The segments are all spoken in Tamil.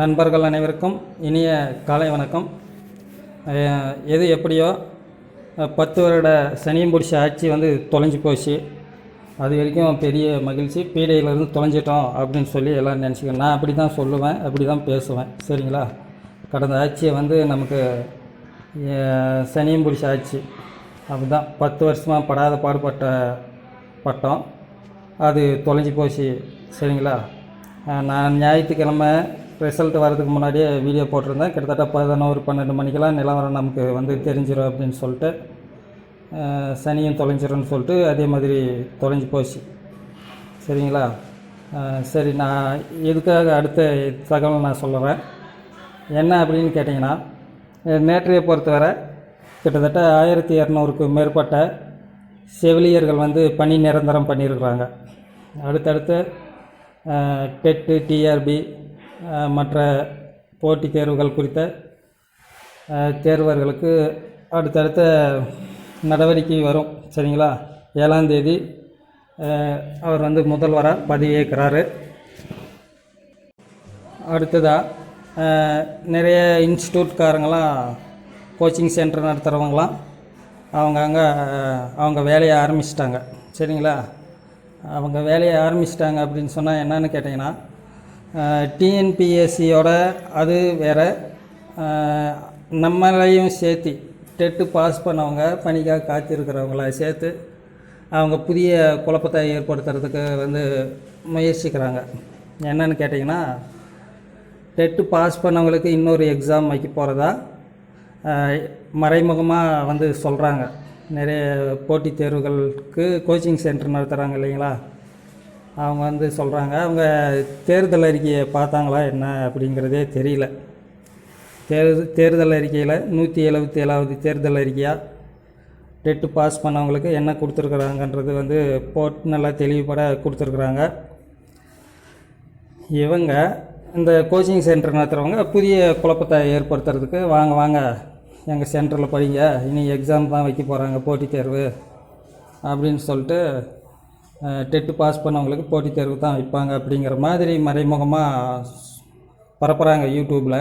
நண்பர்கள் அனைவருக்கும் இனிய காலை வணக்கம். எது எப்படியோ பத்து வருட சனியும் பிடிச்ச ஆட்சி வந்து தொலைஞ்சு போச்சு. அது வரைக்கும் பெரிய மகிழ்ச்சி. பீடையிலேருந்து தொலைஞ்சிட்டோம் அப்படின்னு சொல்லி எல்லோரும் நினச்சிக்கணும் நான் அப்படி தான் சொல்லுவேன் அப்படி தான் பேசுவேன். சரிங்களா? கடந்த ஆட்சியை வந்து நமக்கு சனியும் பிடிச்ச ஆட்சி. அப்படிதான் பத்து வருஷமாக படாத பாடுபட்ட பட்டோம். அது தொலைஞ்சு போச்சு. சரிங்களா? நான் ஞாயிற்றுக்கிழமை ரிசல்ட் வரதுக்கு முன்னாடியே வீடியோ போட்டிருந்தேன். கிட்டத்தட்ட பதினோரு பன்னெண்டு மணிக்கெல்லாம் நிலவரம் நமக்கு வந்து தெரிஞ்சிடும் அப்படின்னு சொல்லிட்டு சனியும் தொலைஞ்சிரும்னு சொல்லிட்டு அதே மாதிரி தொலைஞ்சு போச்சு. சரிங்களா? சரி நான் எதுக்காக அடுத்த தகவல் நான் சொல்லுவேன் என்ன அப்படின்னு கேட்டிங்கன்னா நேற்றையை பொறுத்தவரை கிட்டத்தட்ட ஆயிரத்தி இரநூறுக்கு மேற்பட்ட செவிலியர்கள் வந்து பணி நிரந்தரம் பண்ணியிருக்கிறாங்க. அடுத்தடுத்து டெட்டு டிஆர்பி மற்ற போட்டித் தேர்வுகள் குறித்த தேர்வர்களுக்கு அடுத்தடுத்த நடவடிக்கை வரும் சரிங்களா? ஏழாந்தேதி அவர் வந்து முதல்வராக பதவியேற்கிறாரு. அடுத்ததாக நிறைய இன்ஸ்டியூட்காரங்களாம் கோச்சிங் சென்டர் நடத்துகிறவங்களாம் அவங்க அங்கே அவங்க வேலையை ஆரம்பிச்சிட்டாங்க சரிங்களா? அவங்க வேலையை ஆரம்பிச்சிட்டாங்க அப்படின்னு சொன்னால் என்னன்னு கேட்டிங்கன்னா டிஎன்பிஎஸ்சியோட அது வேறு. நம்மளையும் சேர்த்து டெட்டு பாஸ் பண்ணவங்க பணிக்காக காத்திருக்கிறவங்கள சேர்த்து அவங்க புதிய குழப்பத்தை ஏற்படுத்துறதுக்கு வந்து முயற்சிக்கிறாங்க. என்னன்னு கேட்டிங்கன்னா டெட்டு பாஸ் பண்ணவங்களுக்கு இன்னொரு எக்ஸாம் வைக்க போகிறதா மறைமுகமாக வந்து சொல்கிறாங்க நிறைய போட்டித் தேர்வுகளுக்கு கோச்சிங் சென்டர் நடத்துகிறாங்க இல்லைங்களா? அவங்க வந்து சொல்கிறாங்க அவங்க தேர்தல் அறிக்கையை பார்த்தாங்களா என்ன அப்படிங்கிறதே தெரியல. தேர் தேர்தல் அறிக்கையில் நூற்றி எழுபத்தி ஏழாவது தேர்தல் அறிக்கையாக டெட்டு பாஸ் பண்ணவங்களுக்கு என்ன கொடுத்துருக்குறாங்கன்றது வந்து போட் நல்லா தெளிவுபட கொடுத்துருக்குறாங்க. இவங்க இந்த கோச்சிங் சென்டர் நடத்துகிறவங்க புதிய குழப்பத்தை ஏற்படுத்துறதுக்கு வாங்க வாங்க எங்கள் சென்டரில் படிங்க இனி எக்ஸாம் தான் வைக்க போகிறாங்க போட்டித் தேர்வு அப்படின்னு சொல்லிட்டு டெட்டு பாஸ் பண்ணவங்களுக்கு போட்டித் தேர்வு தான் வைப்பாங்க அப்படிங்கிற மாதிரி மறைமுகமாக பரப்புகிறாங்க யூடியூப்பில்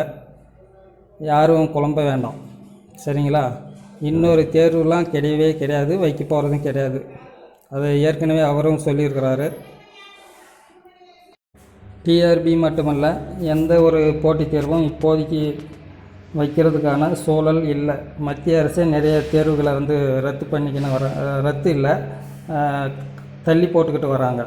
யாரும் குழம்ப வேண்டாம். சரிங்களா? இன்னொரு தேர்வுலாம் கிடையவே கிடையாது வைக்க போகிறதும் கிடையாது. அதை ஏற்கனவே அவரும் சொல்லியிருக்கிறாரு. டிஆர்பி மட்டுமல்ல எந்த ஒரு போட்டித் தேர்வும் இப்போதைக்கு வைக்கிறதுக்கான சூழல் இல்லை. மத்திய அரசே நிறைய தேர்வுகளை வந்து ரத்து பண்ணிக்கின்னு வர ரத்து இல்லை. தள்ளி போட்டுக்கிட்டு வராங்க.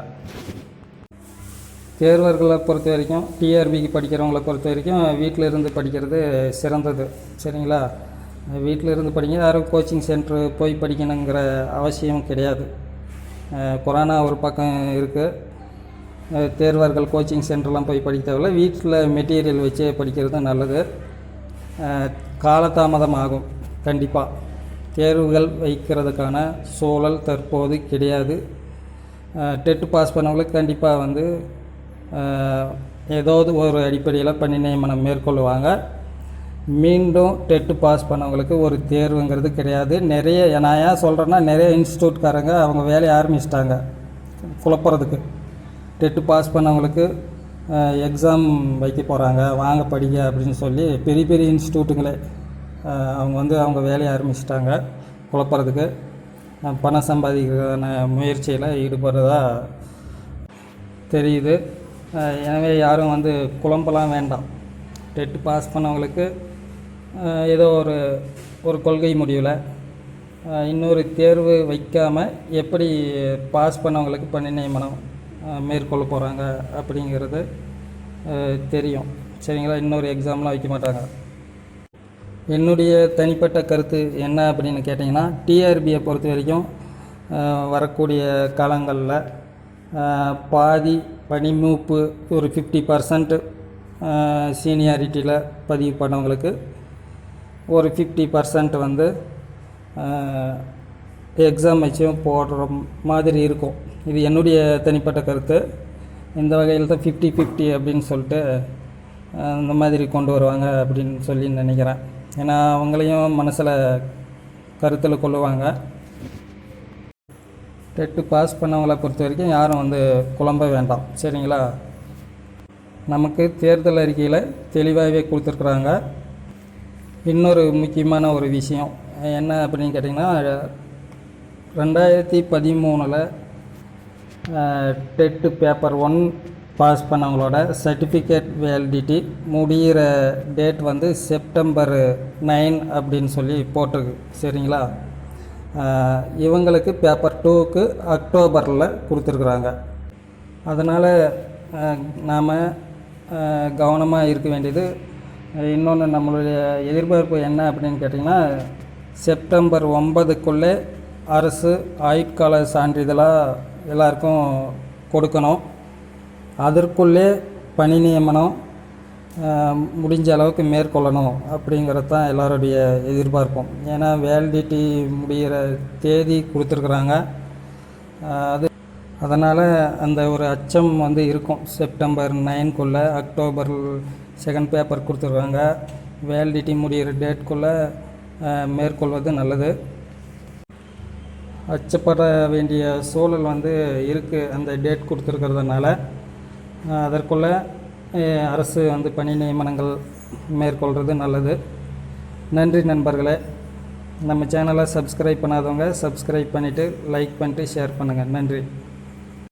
தேர்வர்களை பொறுத்த வரைக்கும் டிஆர்பிக்கு படிக்கிறவங்கள பொறுத்த வரைக்கும் வீட்டில் இருந்து படிக்கிறது சிறந்தது. சரிங்களா? வீட்டில் இருந்து படிங்க யாரும் கோச்சிங் சென்டர் போய் படிக்கணுங்கிற அவசியம் கிடையாது. கொரோனா ஒரு பக்கம் இருக்குது தேர்வர்கள் கோச்சிங் சென்டர்லாம் போய் படிக்க தேவையில்ல. வீட்டில் மெட்டீரியல் வச்சே படிக்கிறது நல்லது. காலதாமதம் ஆகும் கண்டிப்பாக தேர்வுகள் வைக்கிறதுக்கான சூழல் தற்போது கிடையாது. டெட்டு பாஸ் பண்ணவங்களுக்கு கண்டிப்பாக வந்து ஏதாவது ஒரு அடிப்படையில் பணி நியமனம் மேற்கொள்வாங்க. மீண்டும் டெட்டு பாஸ் பண்ணவங்களுக்கு ஒரு தேர்வுங்கிறது கிடையாது. நிறைய நான் ஏன் சொல்கிறேன்னா நிறைய இன்ஸ்டியூட்காரங்க அவங்க வேலையை ஆரம்பிச்சிட்டாங்க குழப்புறதுக்கு. டெட்டு பாஸ் பண்ணவங்களுக்கு எக்ஸாம் வைக்க போகிறாங்க வாங்க படிக்க அப்படின்னு சொல்லி பெரிய பெரிய இன்ஸ்டியூட்டுங்களே அவங்க வந்து அவங்க வேலையை ஆரம்பிச்சிட்டாங்க குழப்புறதுக்கு. பணம் சம்பாதிக்கிறதான முயற்சியில் ஈடுபடுறதா தெரியுது. எனவே யாரும் வந்து குழம்பெல்லாம் வேண்டாம். டெட்டு பாஸ் பண்ணவங்களுக்கு ஏதோ ஒரு ஒரு கொள்கை முடிவில் இன்னொரு தேர்வு வைக்காமல் எப்படி பாஸ் பண்ணவங்களுக்கு பணி நியமனம் மேற்கொள்ள போகிறாங்க அப்படிங்கிறது தெரியும். சரிங்களா? இன்னொரு எக்ஸாம்லாம் வைக்க மாட்டாங்க. என்னுடைய தனிப்பட்ட கருத்து என்ன அப்படின்னு கேட்டிங்கன்னா டிஆர்பியை பொறுத்த வரைக்கும் வரக்கூடிய காலங்களில் பாதி பணிமூப்பு ஒரு ஃபிஃப்டி பர்சன்ட் சீனியாரிட்டியில் பதிவு பண்ணவங்களுக்கு ஒரு ஃபிஃப்டி பர்சன்ட் வந்து எக்ஸாம் வச்சும் போடுற மாதிரி இருக்கும். இது என்னுடைய தனிப்பட்ட கருத்து. இந்த வகையில் தான் ஃபிஃப்டி ஃபிஃப்டி அப்படின்னு சொல்லிட்டு இந்த மாதிரி கொண்டு வருவாங்க அப்படின்னு சொல்லி நினைக்கிறேன். ஏன்னா அவங்களையும் மனசில் கருத்தில் கொள்ளுவாங்க. டெட்டு பாஸ் பண்ணவங்களை பொறுத்த வரைக்கும் யாரும் வந்து குழம்ப வேண்டாம். சரிங்களா? நமக்கு தேர்தல் அறிக்கையில் தெளிவாகவே கொடுத்துருக்குறாங்க. இன்னொரு முக்கியமான ஒரு விஷயம். என்ன அப்படின்னு கேட்டிங்கன்னா ரெண்டாயிரத்தி பதிமூணில் டெட்டு பேப்பர் ஒன் பாஸ் பண்ணவங்களோட சர்டிஃபிகேட் வேலிடிட்டி முடிகிற டேட் வந்து செப்டம்பர் நைன் அப்படின்னு சொல்லி போட்டிருக்கு. சரிங்களா? இவங்களுக்கு பேப்பர் டூக்கு அக்டோபரில் கொடுத்துருக்குறாங்க. அதனால் நாம் கவனமாக இருக்க வேண்டியது. இன்னொன்று நம்மளுடைய எதிர்பார்ப்பு என்ன அப்படின்னு கேட்டிங்கன்னா செப்டம்பர் ஒன்பதுக்குள்ளே அரசு ஆயுட்கால சான்றிதழாக எல்லாருக்கும் கொடுக்கணும். அதற்குள்ளே பணி நியமனம் முடிஞ்ச அளவுக்கு மேற்கொள்ளணும் அப்படிங்கிறது தான் எல்லாருடைய எதிர்பார்ப்பும். ஏன்னா வேலிடிட்டி முடிகிற தேதி கொடுத்துருக்குறாங்க. அது அதனால் அந்த ஒரு அச்சம் வந்து இருக்கும். செப்டம்பர் நைன்குள்ளே அக்டோபர் செகண்ட் பேப்பர் கொடுத்துருக்காங்க. வேலிடிட்டி முடிகிற டேட்குள்ளே மேற்கொள்வது நல்லது. அச்சப்பட வேண்டிய சூழல் வந்து இருக்குது அந்த டேட் கொடுத்துருக்கிறதுனால. அதற்குள்ளே அரசு வந்து பணி நியமனங்கள் மேற்கொள்கிறது நல்லது. நன்றி நண்பர்களே. நம்ம சேனலை சப்ஸ்கிரைப் பண்ணாதவங்க சப்ஸ்கிரைப் பண்ணிவிட்டு லைக் பண்ணிட்டு ஷேர் பண்ணுங்கள் நன்றி.